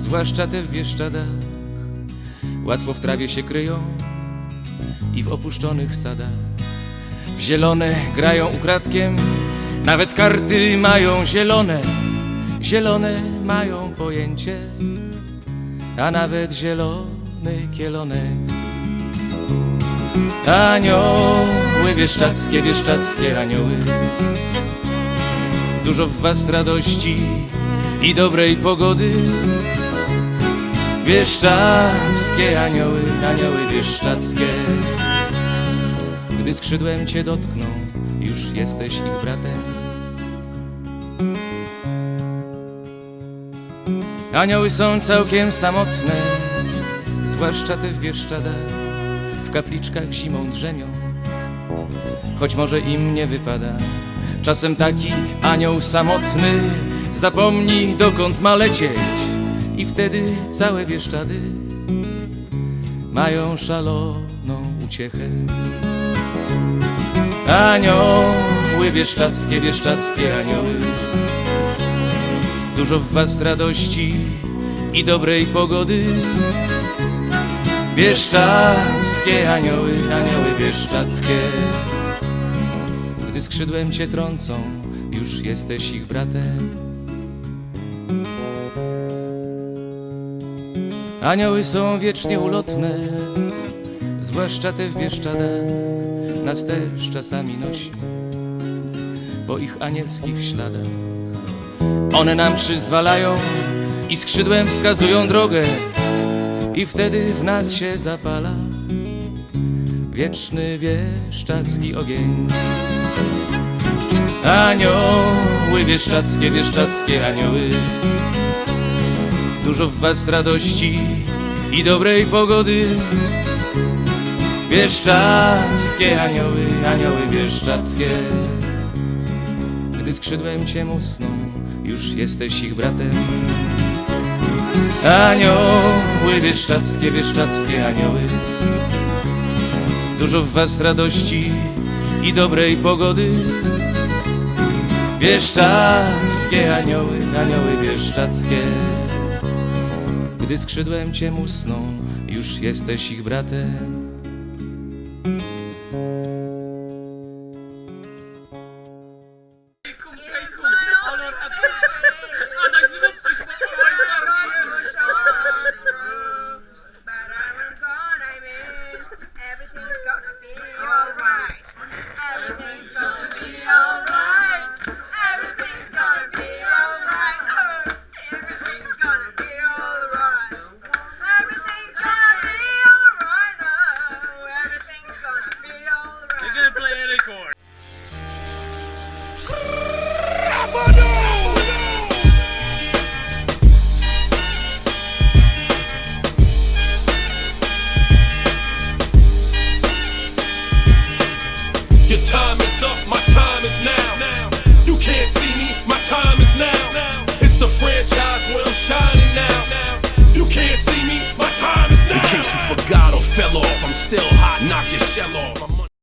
zwłaszcza te w Bieszczadach. Łatwo w trawie się kryją i w opuszczonych sadach. W zielone grają ukradkiem, nawet karty mają zielone. Zielone mają pojęcie, a nawet zielony kielonek. Anioły bieszczackie, bieszczackie anioły. Dużo w was radości i dobrej pogody. Bieszczackie anioły, anioły bieszczackie. Gdy skrzydłem cię dotkną, już jesteś ich bratem. Anioły są całkiem samotne, zwłaszcza te w Bieszczadach. W kapliczkach zimą drzemią, choć może im nie wypada. Czasem taki anioł samotny zapomni dokąd ma lecieć i wtedy całe Bieszczady mają szaloną uciechę. Anioły bieszczackie, bieszczackie anioły Dużo w was radości i dobrej pogody Bieszczackie anioły, anioły bieszczackie Gdy skrzydłem cię trącą, już jesteś ich bratem Anioły są wiecznie ulotne, zwłaszcza te w Bieszczadach Nas też czasami nosi. Po ich anielskich śladach One nam przyzwalają i skrzydłem wskazują drogę I wtedy w nas się zapala wieczny bieszczacki ogień. Anioły bieszczackie, bieszczackie anioły Dużo w was radości i dobrej pogody. Bieszczackie anioły, anioły bieszczackie. Gdy skrzydłem cię musną, już jesteś ich bratem. Anioły bieszczackie, bieszczackie anioły. Dużo w was radości i dobrej pogody. Bieszczackie anioły, anioły bieszczackie Gdy skrzydłem cię musną, już jesteś ich bratem Your time is up, my time is now. You can't see me, my time is now. It's the franchise where I'm shining now. You can't see me, my time is now. In case you forgot or fell off, I'm still hot, knock your shell off.